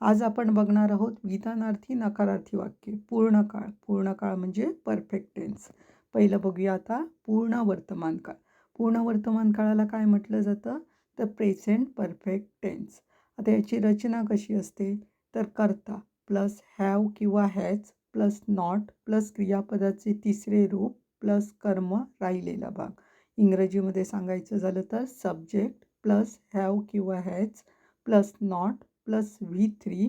आज आपण बघणार आहोत विधानार्थी नकारार्थी वाक्य. पूर्ण काळ. पूर्ण काळ म्हणजे परफेक्ट टेन्स पहिलं बघूया आता पूर्ण वर्तमान काळ. पूर्ण वर्तमान काळाला काय म्हटलं जातं? तर प्रेझेंट परफेक्ट टेन्स आता याची रचना कशी असते? तर करता प्लस हॅव किंवा हॅज प्लस नॉट प्लस क्रियापदाचे तिसरे रूप प्लस कर्म राहिलेला भाग. इंग्रजीमध्ये सांगायचं झालं तर सब्जेक्ट प्लस हॅव किंवा has plus not plus V three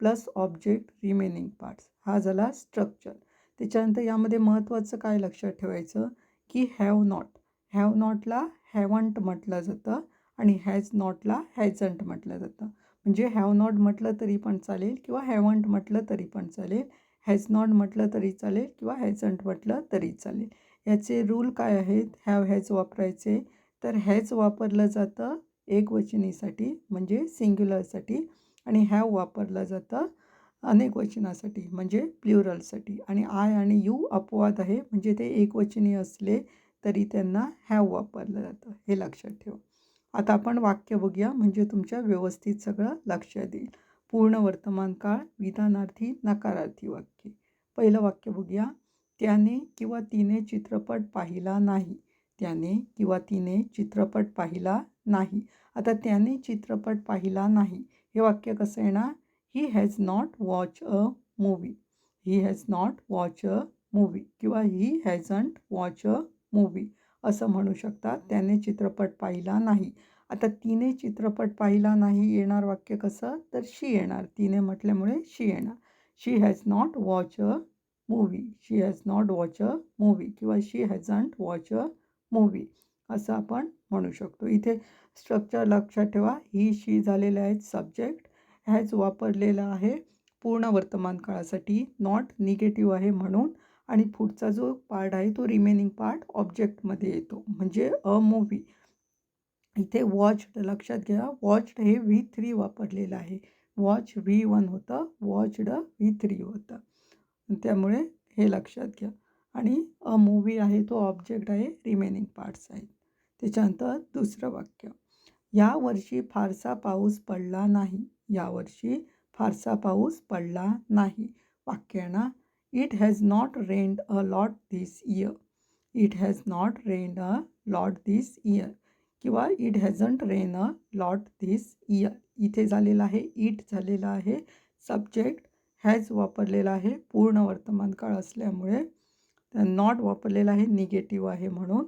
plus object remaining parts. हा झाला स्ट्रक्चर. त्याच्यानंतर यामध्ये महत्त्वाचं काय लक्षात ठेवायचं? की हॅव नॉट हॅव नॉटला हॅवंट म्हटलं जातं आणि हॅज नॉटला हॅजंट म्हटलं जातं. म्हणजे हॅव नॉट म्हटलं तरी पण चालेल किंवा हॅवंट म्हटलं तरी पण चालेल. हॅज नॉट म्हटलं तरी चालेल किंवा हॅझंट म्हटलं तरी चालेल. याचे रूल काय आहेत? हॅव हॅज वापरायचे. तर हॅज वापरलं जातं एकवचनीसाठी म्हणजे सिंग्युलरसाठी आणि हॅव वापरलं जातं अनेक वचनासाठी म्हणजे प्ल्युरलसाठी आणि आय आणि यू अपवाद आहे म्हणजे ते एकवचनी असले तरी त्यांना हॅव वापरलं जातं हे लक्षात ठेवा. आता आपण वाक्य बघूया म्हणजे तुमच्या व्यवस्थित सगळं लक्षात येईल पूर्ण वर्तमान काळ विधानार्थी नकारार्थी वाक्य. पहिलं वाक्य बघूया. त्याने किंवा तिने चित्रपट पाहिला नाही. त्याने किंवा तिने चित्रपट पाहिला नाही. आता त्याने चित्रपट पाहिला नाही. हे वाक्य कसं येणार? He has not watch a movie he has not watch a movie किंवा ही हॅजंट वॉच अ मूवी असं म्हणू शकतात. त्याने चित्रपट पाहिला नाही. आता तिने चित्रपट पाहिला नाही येणार वाक्य कसं? तर शी येणार. तिने म्हटल्यामुळे शी येणार. She has not watch a movie she has not watch a movie किंवा शी हॅजंट वॉच अ मूवी असं आपण म्हणू शकतो. इथे स्ट्रक्चर लक्षात ठेवा. ही शी झालेले आहेत सब्जेक्ट ह्याच वापरलेला आहे पूर्ण वर्तमान काळासाठी. नॉट निगेटिव्ह आहे म्हणून. आणि पुढचा जो पार्ट आहे तो रिमेनिंग पार्ट ऑब्जेक्टमध्ये येतो. म्हणजे अ मूवी इथे वॉच्ड लक्षात घ्या. वॉच्ड हे व्ही थ्री वापरलेलं आहे. वॉच व्ही वन होतं. वॉच्ड व्ही थ्री होतं. त्यामुळे हे लक्षात घ्या. आणि अ मूवी आहे तो ऑब्जेक्ट आहे रिमेनिंग पार्ट्स आहेत. त्याच्यानंतर दुसरं वाक्य. यावर्षी फारसा पाऊस पडला नाही. यावर्षी फारसा पाऊस पडला नाही. वाक्यांना it has not rained a lot this year it has not rained a lot this year किंवा it hasn't rain a lot this year इथे झालेलं आहे इट झालेलं आहे. सब्जेक्ट हॅज वापरलेला आहे. पूर्ण वर्तमान काळ असल्यामुळे नॉट वापरलेला आहे निगेटिव्ह आहे म्हणून.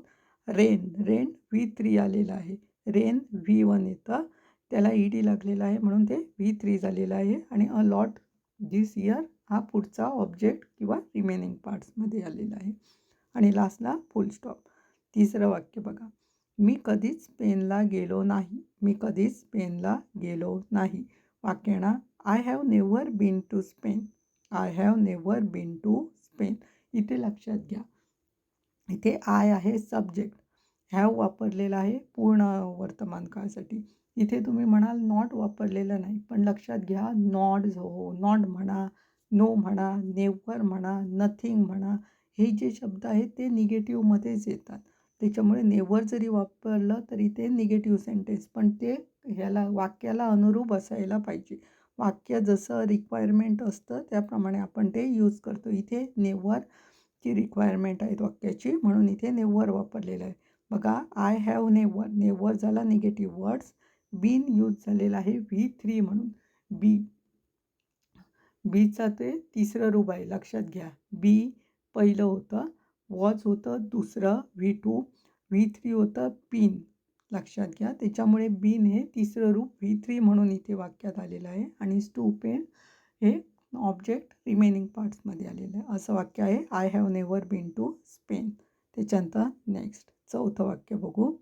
रेन रेन व्ही थ्री आलेलं आहे. रेन व्ही वन येतं. त्याला ई डी लागलेला आहे म्हणून ते व्ही थ्री झालेलं आहे आणि अ लॉट दिस इयर हा पुढचा ऑब्जेक्ट किंवा रिमेनिंग पार्ट्समध्ये आलेला आहे. आणि लास्टला फुल स्टॉप. तिसरं वाक्य बघा. मी कधीच पेनला गेलो नाही. मी कधीच पेनला गेलो नाही. वाक्यणा I have never been to Spain I have never been to Spain इथे लक्षात घ्या. इथे आय आहे सब्जेक्ट हॅव वापरलेला आहे पूर्ण वर्तमान काळासाठी. इथे तुम्ही म्हणाल नॉट वापरलेलं नाही पण लक्षात घ्या नॉट हो नॉट म्हणा नो म्हणा नेवर म्हणा नथिंग म्हणा हे जे शब्द आहेत ते निगेटिव्हमध्येच येतात. त्याच्यामुळे नेवर जरी वापरलं तरी ते निगेटिव्ह सेंटेन्स पण ते ह्याला वाक्याला अनुरूप असायला पाहिजे. वाक्य जसं रिक्वायरमेंट असतं त्याप्रमाणे आपण ते यूज करतो. इथे नेवरची रिक्वायरमेंट आहेत वाक्याची म्हणून इथे नेवर वापरलेलं आहे. बघा आय हॅव नेवर नेवर झाला निगेटिव्ह वर्ड्स बीन यूज झालेला आहे व्ही थ्री म्हणून. बी बीचा ते तिसरं रूप आहे लक्षात घ्या. बी पहिलं होतं वॉज होतं दुसरं व्ही टू व्ही थ्री होतं पिन लक्षात घ्या. त्याच्यामुळे बीन हे तिसरं रूप व्ही थ्री म्हणून इथे वाक्यात आलेलं आहे आणि स्टू पेन हे ऑब्जेक्ट रिमेनिंग पार्ट्समध्ये आलेलं आहे. असं वाक्य आहे. I have never been to Spain त्याच्यानंतर नेक्स्ट चौथं वाक्य बघू.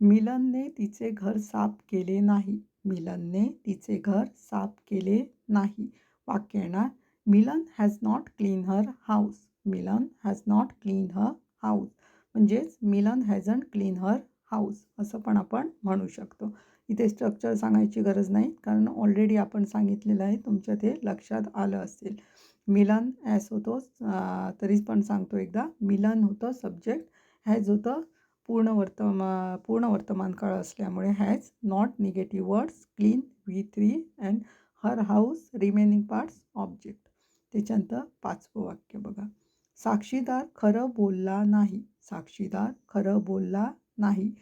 मिलनने तिचे घर साफ केले नाही. मिलनने तिचे घर साफ केले नाही. वाक्य येणार. Milan has not clean her house Milan has not clean her house म्हणजेच मिलन हॅजंट क्लीन हर हाऊस असं पण आपण म्हणू शकतो. इथे स्ट्रक्चर सांगायची गरज नाही कारण ऑलरेडी आपण सांगितलेलं आहे तुमच्या ते लक्षात आलं असेल. मिलन ॲस होतो तरीच पण सांगतो एकदा. मिलन होतं सब्जेक्ट हॅज होतं पूर्ण वर्तमा पूर्ण वर्तमान काळ असल्यामुळे has not negative words clean V three and her house remaining parts object त्याच्यानंतर पाचवं वाक्य बघा. साक्षीदार खरं बोलला नाही. साक्षीदार खरं बोलला नाही.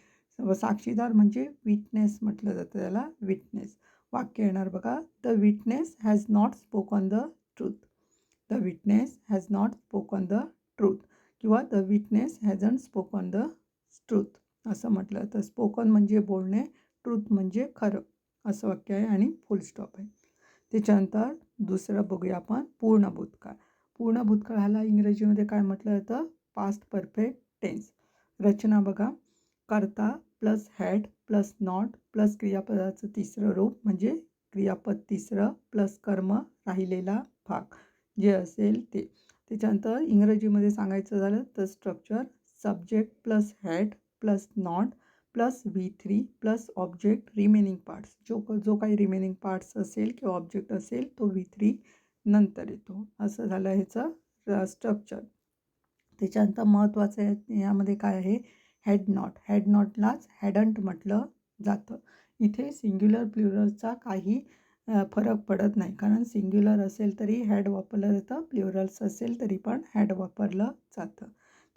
साक्षीदार म्हणजे विटनेस म्हटलं जातं त्याला विटनेस वाक्य येणार बघा. The witness has not spoken the truth the witness has not spoken the truth किंवा the witness spoke spoken the truth असं म्हटलं. तर स्पोकन म्हणजे बोलणे ट्रूथ म्हणजे खरं. असं वाक्य आहे आणि फुल स्टॉप आहे. त्याच्यानंतर दुसरं बघूया आपण पूर्ण भूतकाळ. पूर्ण भूतकाळ ह्याला इंग्रजीमध्ये काय म्हटलं जातं? पास्ट परफेक्ट टेन्स रचना बघा. करता plus had plus not plus क्रियापदाचं तिसरं रूप म्हणजे क्रियापद तिसरं प्लस कर्म राहिलेला भाग. जे असेल ते. त्याच्यानंतर इंग्रजीमध्ये सांगायचं झालं तर structure subject plus had plus not plus V three plus object remaining parts जो जो काही रिमेनिंग पार्ट्स असेल किंवा ऑब्जेक्ट असेल तो व्ही थ्री नंतर येतो. असं झालं ह्याचं स्ट्रक्चर त्याच्यानंतर महत्त्वाचं यामध्ये काय आहे? हॅड नॉट हॅड नॉटलाच हॅडंट म्हटलं जातं. इथे सिंग्युलर प्ल्युरलचा काही फरक पडत नाही. कारण सिंग्युलर असेल तरी हॅड वापरलं जातं प्ल्युरल्स असेल तरी पण हॅड वापरलं जातं.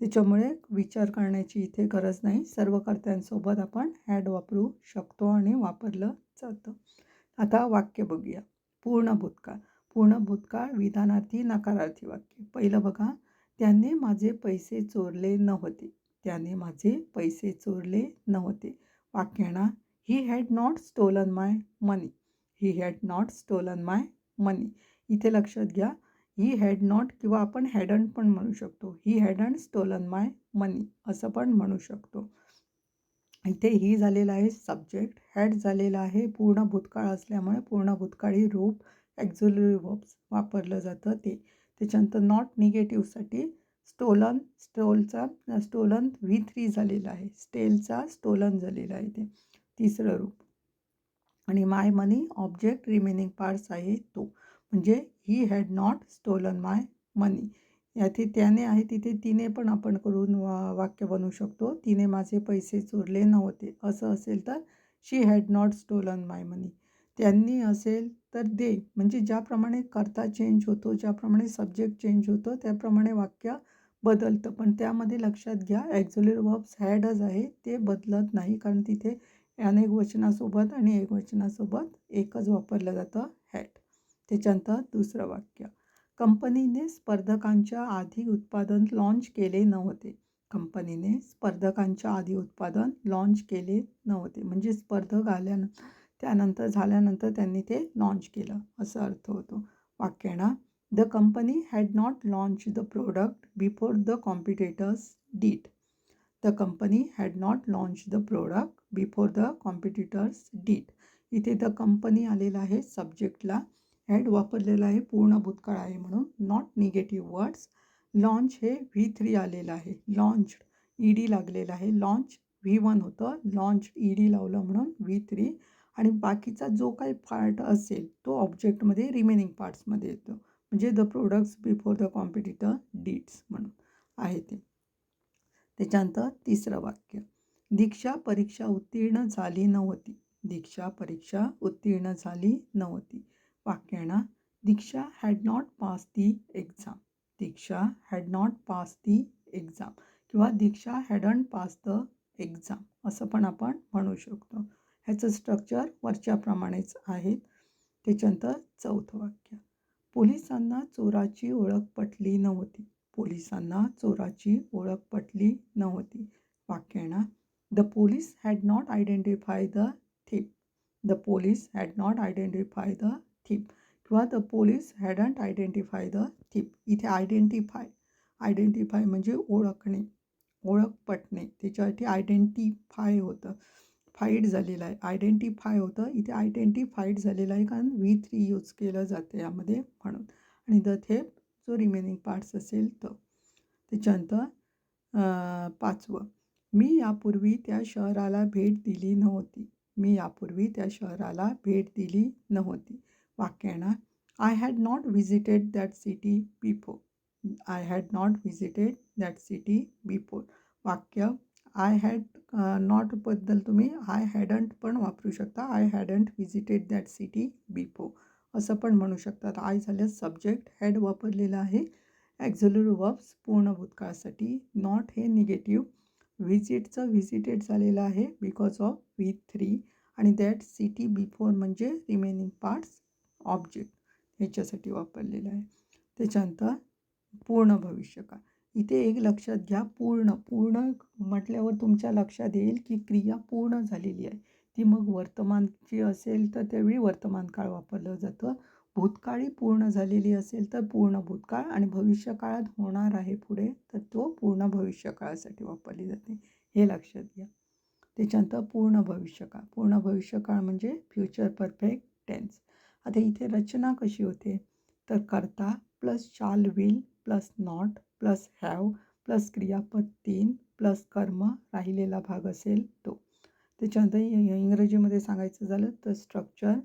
त्याच्यामुळे विचार करण्याची इथे गरज नाही. सर्व कर्त्यांसोबत आपण हॅड वापरू शकतो आणि वापरलं जातं. आता वाक्य बघूया. पूर्ण भूतकाळ. पूर्ण भूतकाळ विधानार्थी नकारार्थी वाक्य. पहिलं बघा त्याने माझे पैसे चोरले नव्हते. त्याने माझे पैसे चोरले नव्हते. वाक्याना he had not stolen my money he had not stolen my money इथे लक्षात घ्या ही हॅड नॉट किंवा आपण हॅडन पण म्हणू शकतो. ही हॅडन स्टोलन माय मनी असं पण म्हणू शकतो. इथे ही झालेलं आहे सब्जेक्ट हॅड झालेलं आहे पूर्ण भूतकाळ असल्यामुळे पूर्ण भूतकाळी रूप ॲक्झुलरी वर्ब्स वापरलं जातं ते. त्याच्यानंतर नॉट निगेटिव्हसाठी स्टोलन स्टोलचा स्टोलन व्ही थ्री झालेला आहे. स्टेलचा स्टोलन झालेला आहे ते तिसरं रूप. आणि my money object remaining parts आहे तो. म्हणजे he had not stolen my money याथे त्याने आहे तिथे तिने पण आपण करून वा वाक्य बनवू शकतो. तिने माझे पैसे चोरले नव्हते. असं असेल तर she had not stolen my money त्यांनी असेल तर दे. म्हणजे ज्याप्रमाणे कर्ता चेंज होतो ज्याप्रमाणे सब्जेक्ट चेंज होतो त्याप्रमाणे वाक्य बदलतं. पण त्यामध्ये लक्षात घ्या ॲक्झुलर वर्ब्स हॅडच आहे ते बदलत नाही. कारण तिथे अनेक वचनासोबत आणि एक वचनासोबत एकच वापरलं जातं हॅड त्याच्यानंतर दुसरं वाक्य. कंपनीने स्पर्धकांच्या आधी उत्पादन लॉन्च केले नव्हते. कंपनीने स्पर्धकांच्या आधी उत्पादन लॉन्च केले नव्हते. म्हणजे स्पर्धक आल्यानंतर त्यानंतर झाल्यानंतर त्यांनी ते लॉन्च केलं असा अर्थ होतो. वाक्यांना the company had not launch the product before the competitors did the company had not launch the product before the competitors did इथे द कंपनी आलेलं आहे सब्जेक्टला हॅड वापरलेला आहे पूर्ण भूतकाळ आहे म्हणून. नॉट निगेटिव्ह वर्ड्स लॉन्च हे व्ही थ्री आलेलं आहे. लॉन्च ई डी लागलेलं आहे. लॉन्च व्ही वन होतं. लॉन्च ई डी लावलं म्हणून व्ही थ्री आणि बाकीचा जो काही पार्ट असेल तो ऑब्जेक्टमध्ये रिमेनिंग पार्ट्समध्ये येतो. म्हणजे the products before the competitor deeds म्हणून आहे ते. त्याच्यानंतर तिसरं वाक्य. दीक्षा परीक्षा उत्तीर्ण झाली नव्हती. दीक्षा परीक्षा उत्तीर्ण झाली नव्हती. वाक्याना Diksha had not pass the exam Diksha had not pass the exam किंवा Diksha hadn't pass the exam असं पण आपण म्हणू शकतो. ह्याचं स्ट्रक्चर वरच्याप्रमाणेच आहे. त्याच्यानंतर चौथं वाक्य. पोलिसांना चोराची ओळख पटली नव्हती. पोलिसांना चोराची ओळख पटली नव्हती. वाक्य the police had not identify the thief the police had not identify the thief किंवा the police hadn't identify the thief इथे आयडेंटिफाय आयडेंटिफाय म्हणजे ओळखणे ओळख पटणे. त्याच्यासाठी आयडेंटिफाय होतं. फाईड झालेला आहे. आयडेंटिफाय होतं. इथे आयडेंटिफाईड झालेलं आहे. कारण व्ही थ्री यूज केलं जातं यामध्ये म्हणून. आणि द थेप जो रिमेनिंग पार्ट्स असेल तो. त्याच्यानंतर पाचवं. मी यापूर्वी त्या शहराला भेट दिली नव्हती. मी यापूर्वी त्या शहराला भेट दिली नव्हती. वाक्यांना I had not visited that city before I had not visited that city before वाक्य आय हॅड नॉटबद्दल तुम्ही आय हॅडंट पण वापरू शकता. I hadn't visited that city before असं पण म्हणू शकतात. आय झाल्यास सब्जेक्ट हॅड वापरलेलं आहे. ॲक्झोलर वर्ब्स पूर्ण भूतकाळासाठी. नॉट हे निगेटिव्ह व्हिजिटचं व्हिजिटेड झालेलं आहे बिकॉज ऑफ व्ही थ्री आणि दॅट सिटी बिफोर म्हणजे रिमेनिंग पार्ट्स ऑब्जेक्ट ह्याच्यासाठी वापरलेलं आहे. त्याच्यानंतर पूर्ण भविष्यकाळ इथे एक लक्षात घ्या पूर्ण पूर्ण म्हटल्यावर तुमच्या लक्षात येईल की क्रिया पूर्ण झालेली आहे. ती मग वर्तमानची असेल तर त्यावेळी वर्तमान काळ वापरलं जातं. भूतकाळी पूर्ण झालेली असेल तर पूर्ण भूतकाळ आणि भविष्यकाळात होणार आहे पुढे तर तो पूर्ण भविष्यकाळासाठी वापरली जाते. हे लक्षात घ्या. त्याच्यानंतर पूर्ण भविष्यकाळ. पूर्ण भविष्यकाळ म्हणजे फ्युचर परफेक्ट टेन्स आता इथे रचना कशी होते? तर करता plus shall will plus not plus have plus क्रियापद तीन प्लस कर्म राहिलेला भाग असेल तो. त्याच्यानंतर इंग्रजीमध्ये सांगायचं झालं तर structure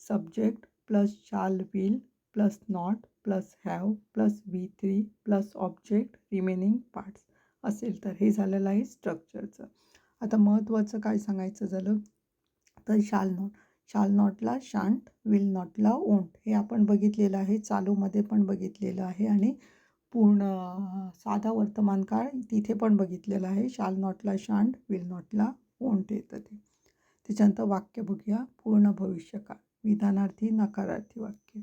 subject plus shall will plus not plus have plus V three plus object remaining parts असेल. तर हे झालेलं आहे स्ट्रक्चरचं आता महत्त्वाचं काय सांगायचं झालं तर शाल नॉट शाल नॉटला शांट विल नॉटला ओंट हे आपण बघितलेलं आहे. चालूमध्ये पण बघितलेलं आहे आणि पूर्ण साधा वर्तमान काळ तिथे पण बघितलेलं आहे. शाल नॉटला शांड विल नॉटला ओंट येतं ते. त्याच्यानंतर वाक्य बघूया. पूर्ण भविष्यकाळ विधानार्थी नकारार्थी वाक्य.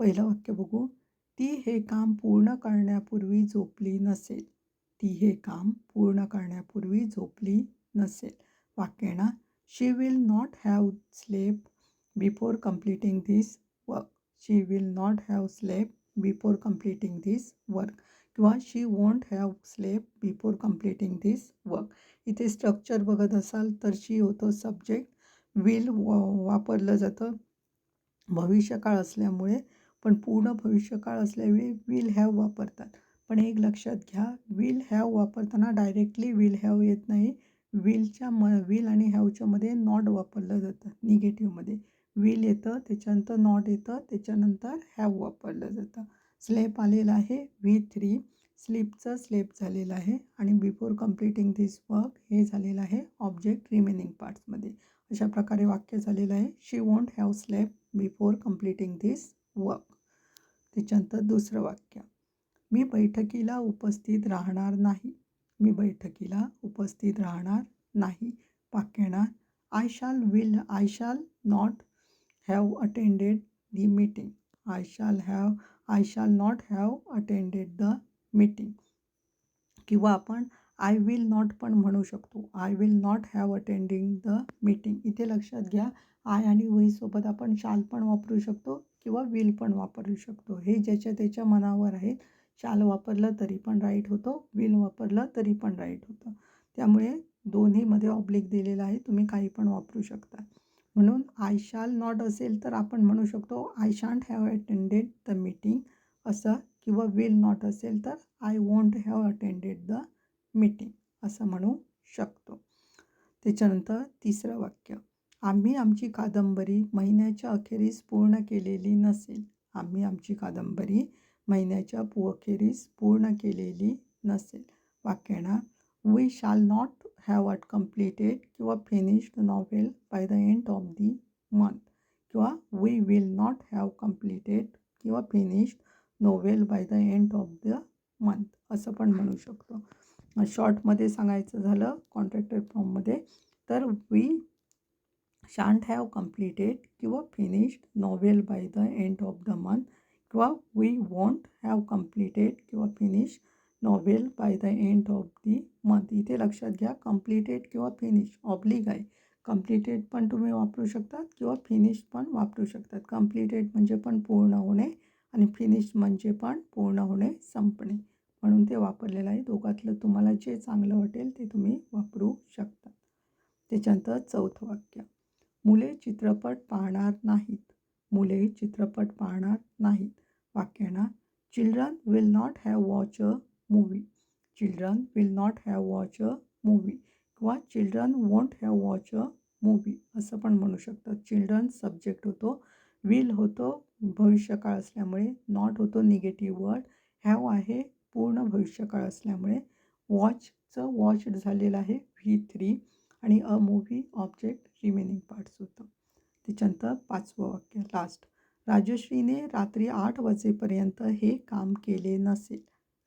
पहिलं वाक्य बघू. ती हे काम पूर्ण करण्यापूर्वी झोपली नसेल. ती हे काम पूर्ण करण्यापूर्वी झोपली नसेल. वाक्य ना? She will not have slept before completing this work she will not have slept before completing this work किंवा she won't have slept before completing this work इथे स्ट्रक्चर बघत असाल तर शी होतो सब्जेक्ट विल वापरलं जातं भविष्यकाळ असल्यामुळे. पण पूर्ण भविष्यकाळ असल्यावेळी विल हॅव वापरतात. पण एक लक्षात घ्या विल हॅव वापरताना डायरेक्टली विल हॅव येत नाही. विलच्या म विल आणि हॅवच्यामध्ये नॉट वापरलं जातं निगेटिव्हमध्ये विल येतं त्याच्यानंतर नॉट येतं त्याच्यानंतर हॅव वापरलं जातं. स्लेप आलेलं आहे व्ही थ्री. स्लीपचं स्लेप झालेलं आहे आणि बिफोर कम्प्लिटिंग धिस वर्क हे झालेलं आहे ऑब्जेक्ट रिमेनिंग पार्ट्समध्ये अशा प्रकारे वाक्य झालेलं आहे. She won't have slept before completing this work त्याच्यानंतर दुसरं वाक्य. मी बैठकीला उपस्थित राहणार नाही. मी बैठकीला उपस्थित राहणार नाही. वाक्याना I shall will I shall not have attended the meeting I shall have I shall not have attended the meeting किंवा आपण आय विल नॉट पण म्हणू शकतो. I will not have attending the meeting इथे लक्षात घ्या आय आणि वहीसोबत आपण शाल पण वापरू शकतो किंवा विल पण वापरू शकतो. हे ज्याच्या त्याच्या मनावर आहे शाल वापरलं तरी पण राईट होतं विल वापरलं तरी पण राईट होतं. त्यामुळे दोन्हीमध्ये ऑब्लिक दिलेलं आहे तुम्ही काही पण वापरू शकता. म्हणून आय शाल नॉट असेल तर आपण म्हणू शकतो I shan't have attended the meeting असं किंवा विल नॉट असेल तर I won't have attended the meeting असं म्हणू शकतो. त्याच्यानंतर तिसरं वाक्य आम्ही आमची कादंबरी महिन्याच्या अखेरीस पूर्ण केलेली नसेल. आम्ही आमची कादंबरी महिन्याच्या पू अखेरीस पूर्ण केलेली नसेल. वाक्याना we shall not have at completed किंवा finished novel by the end of the month किंवा we will not have completed किंवा finished novel by the end of the month असं पण म्हणू शकतो. शॉर्टमध्ये सांगायचं झालं कॉन्ट्रॅक्टर फॉर्ममध्ये तर वी शांट हॅव कम्प्लिटेड किंवा finished novel by the end of the month किंवा वी वॉन्ट हॅव कम्प्लिटेड किंवा finish novel by the end of the month. इथे लक्षात घ्या कम्प्लिटेड किंवा फिनिश ऑब्लिक आहे. कम्प्लिटेड पण तुम्ही वापरू शकतात किंवा फिनिश पण वापरू शकतात. कम्प्लिटेड म्हणजे पण पूर्ण होणे आणि फिनिश म्हणजे पण पूर्ण होणे संपणे. म्हणून ते वापरलेलं आहे. दोघातलं तुम्हाला जे चांगलं वाटेल ते तुम्ही वापरू शकता. त्याच्यानंतर चौथं वाक्य. मुले चित्रपट पाहणार नाहीत. मुले चित्रपट पाहणार नाहीत. वाक्यांना children will not have watch a movie children will not have watch a movie किंवा children won't have watch a movie असं पण म्हणू शकतात. चिल्ड्रन सब्जेक्ट होतो. विल होतो. भविष्यकाळ असल्यामुळे. नॉट होतो. निगेटिव्ह वर्ड हॅव आहे. पूर्ण भविष्यकाळ असल्यामुळे. वॉचचं वॉच झालेलं आहे. व्ही थ्री आणि a movie object remaining parts होतं. त्याच्यानंतर पाचवं वाक्य लास्ट राजश्रीने रात्री आठ वाजेपर्यंत हे काम केले नसेल.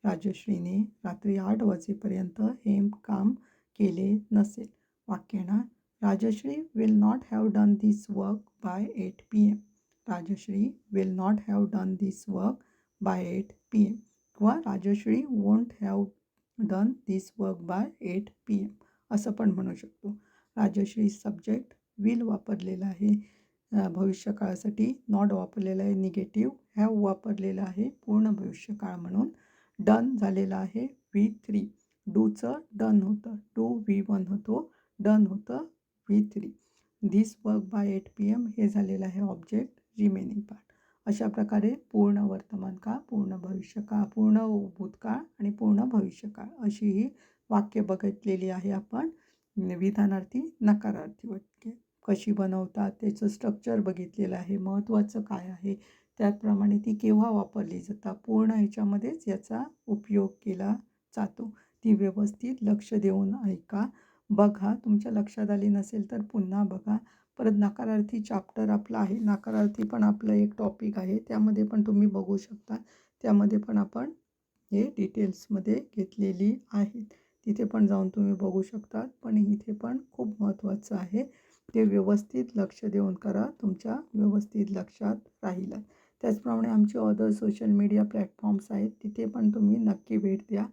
राजश्रीने रात्री आठ वाजेपर्यंत हे काम केले नसेल. वाक्यना Rajshree will not have done this work by eight P M Rajshree will not have done this work by eight P M किंवा Rajshree won't have done this work by eight P M असं पण म्हणू शकतो. Rajshri subject will वापरलेला आहे. भविष्यकाळासाठी not वापरलेला आहे. Negative have वापरलेलं आहे. पूर्ण भविष्यकाळ म्हणून डन झालेलं आहे. V three. डूचं डन होतं. टू व्ही वन होतो. डन होतं. V three. This work by eight P M हे झालेलं आहे ऑब्जेक्ट रिमेनिंग पार्ट अशा प्रकारे पूर्ण वर्तमान काळ पूर्ण भविष्यकाळ पूर्ण भूतकाळ आणि पूर्ण भविष्यकाळ अशी ही वाक्य बघितलेली आहे आपण. विधानार्थी नकारार्थी वाक्य. कशी बनवतात त्याचं स्ट्रक्चर बघितलेलं आहे. महत्त्वाचं काय आहे? त्याचप्रमाणे ती केव्हा वापरली जातात पूर्ण ह्याच्यामध्येच याचा उपयोग केला जातो. ती व्यवस्थित लक्ष देऊन ऐका. बघा तुमच्या लक्षात आली नसेल तर पुन्हा बघा. परत नकारार्थी चॅप्टर आपला आहे. नकारार्थी पण आपलं एक टॉपिक आहे. त्यामध्ये पण तुम्ही बघू शकता. त्यामध्ये पण आपण हे डिटेल्समध्ये घेतलेली आहेत. तिथे पण जाऊन तुम्ही बघू शकतात. पण इथे पण खूप महत्त्वाचं आहे. ते व्यवस्थित लक्ष देऊन करा. तुमच्या व्यवस्थित लक्षात राहिलं. त्याचप्रमाणे आमचे अदर सोशल मीडिया प्लॅटफॉर्म्स आहेत तिथे पण तुम्ही नक्की भेट द्या.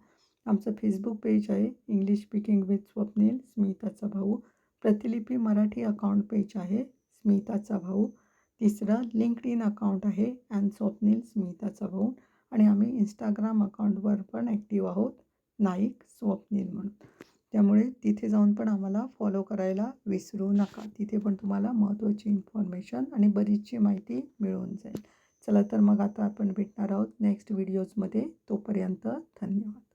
आमचं फेसबुक पेज आहे इंग्लिश स्पीकिंग विथ स्वप्नील स्मिताचा भाऊ. प्रतिलिपी मराठी अकाउंट पेज आहे स्मिताचा भाऊ. तिसरं लिंकड इन अकाउंट आहे अँड स्वप्नील स्मिताचा भाऊ. आणि आम्ही इंस्टाग्राम अकाउंटवर पण ॲक्टिव्ह आहोत नाईक स्वप्नील म्हणून. त्यामुळे तिथे जाऊन पण आम्हाला फॉलो करायला विसरू नका. तिथे पण तुम्हाला महत्त्वाची इन्फॉर्मेशन आणि बरीचशी माहिती मिळून जाईल. चला तर मग आता आपण भेटणार आहोत नेक्स्ट व्हिडिओजमध्ये तोपर्यंत धन्यवाद.